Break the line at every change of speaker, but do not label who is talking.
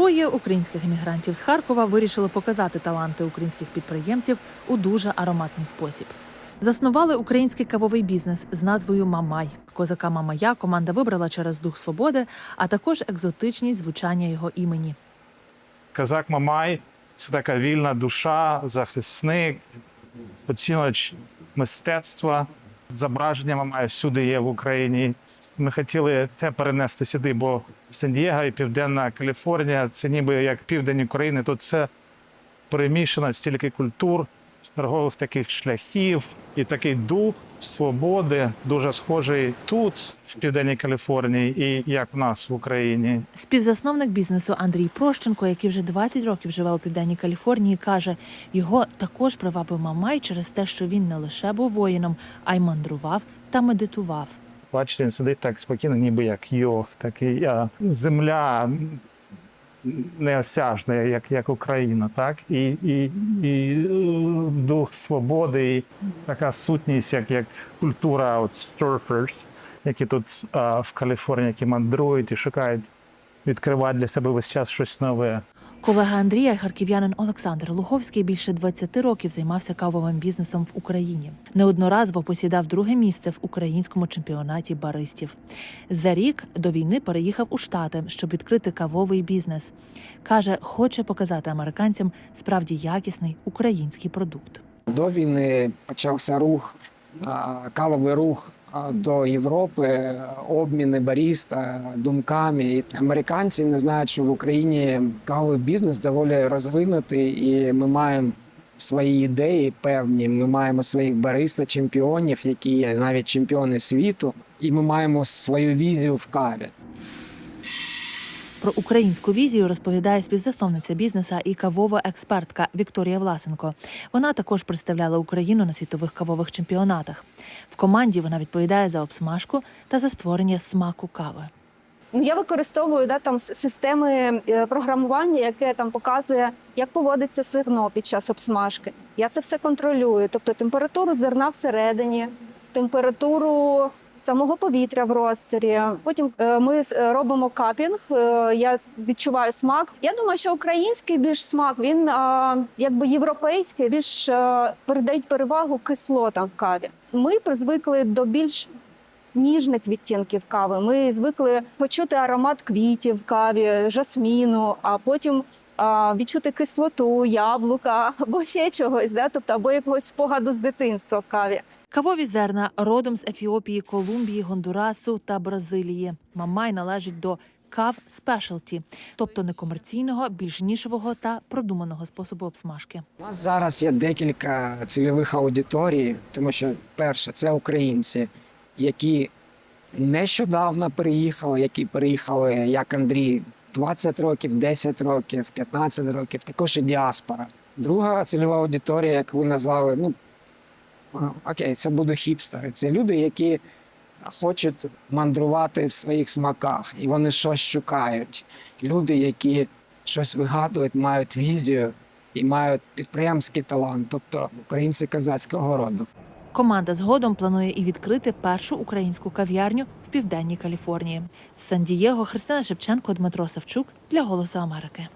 Троє українських емігрантів з Харкова вирішили показати таланти українських підприємців у дуже ароматний спосіб. Заснували український кавовий бізнес з назвою Мамай. Козака Мамая команда вибрала через дух свободи, а також екзотичність звучання його імені.
Казак Мамай це така вільна душа, захисник, поціновувач мистецтва. Зображення Мамая всюди є в Україні. Ми хотіли те перенести сюди, бо Сан-Дієго і Південна Каліфорнія це ніби як південь України. Тут все перемішано стільки культур, торгових таких шляхів і такий дух свободи дуже схожий тут, в Південній Каліфорнії, і як в нас в Україні.
Співзасновник бізнесу Андрій Прощенко, який вже 20 років живе у південній Каліфорнії, каже, його також привабив Мамай через те, що він не лише був воїном, а й мандрував та медитував.
Бачите, він сидить так спокійно, ніби як йог, такий а, земля неосяжна, як, як Україна, так? І, і, і е, дух свободи, і така сутність, як, як культура от surfers, які тут а, в Каліфорнії, які мандрують і шукають, відкривають для себе весь час щось нове.
Колега Андрія, харків'янин Олександр Луховський, більше 20 років займався кавовим бізнесом в Україні. Неодноразово посідав друге місце в українському чемпіонаті баристів. За рік до війни переїхав у Штати, щоб відкрити кавовий бізнес. каже, хоче показати американцям справді якісний український продукт.
До війни почався рух, кавовий рух до Європи, обміни баріста думками. Американці не знають, що в Україні кавовий бізнес доволі розвинутий, і ми маємо свої ідеї певні. Ми маємо своїх бариста, чемпіонів, які є навіть чемпіони світу, і ми маємо свою візію в каві.
Про українську візію розповідає співзасновниця бізнеса і кавова експертка Вікторія Власенко. Вона також представляла Україну на світових кавових чемпіонатах. В команді вона відповідає за обсмажку та за створення смаку кави.
Ну, я використовую да, там системи е, програмування, яке там показує, як поводиться зерно під час обсмажки. Я це все контролюю. Тобто температуру зерна всередині, температуру самого повітря в ростері. Потім е, ми е, робимо капінг. е, Я відчуваю смак. Я думаю, що український більш смак він якби європейський, більш передають перевагу кислотам в каві. Ми призвикли до більш ніжних відтінків кави. Ми звикли почути аромат квітів в каві, жасміну, а потім а, відчути кислоту, яблука або ще чогось, да? тобто або якогось спогаду з дитинства в каві.
Кавові зерна родом з Ефіопії, Колумбії, Гондурасу та Бразилії. Мамай належить до кав спешалті, тобто некомерційного, більш нішевого та продуманого способу обсмажки.
У нас зараз є декілька цільових аудиторій, тому що перше це українці, які нещодавно переїхали, які переїхали, як Андрій, 20 років, 10 років, 15 років, також і діаспора. Друга цільова аудиторія, як ви назвали, ну окей, це будуть хіпстери. Це люди, які хочуть мандрувати в своїх смаках, і вони щось шукають. Люди, які щось вигадують, мають візію і мають підприємський талант, тобто українці козацького роду.
Команда згодом планує і відкрити першу українську кав'ярню в південній Каліфорнії. Сан-Дієго Христина Шевченко, Дмитро Савчук для Голосу Америки.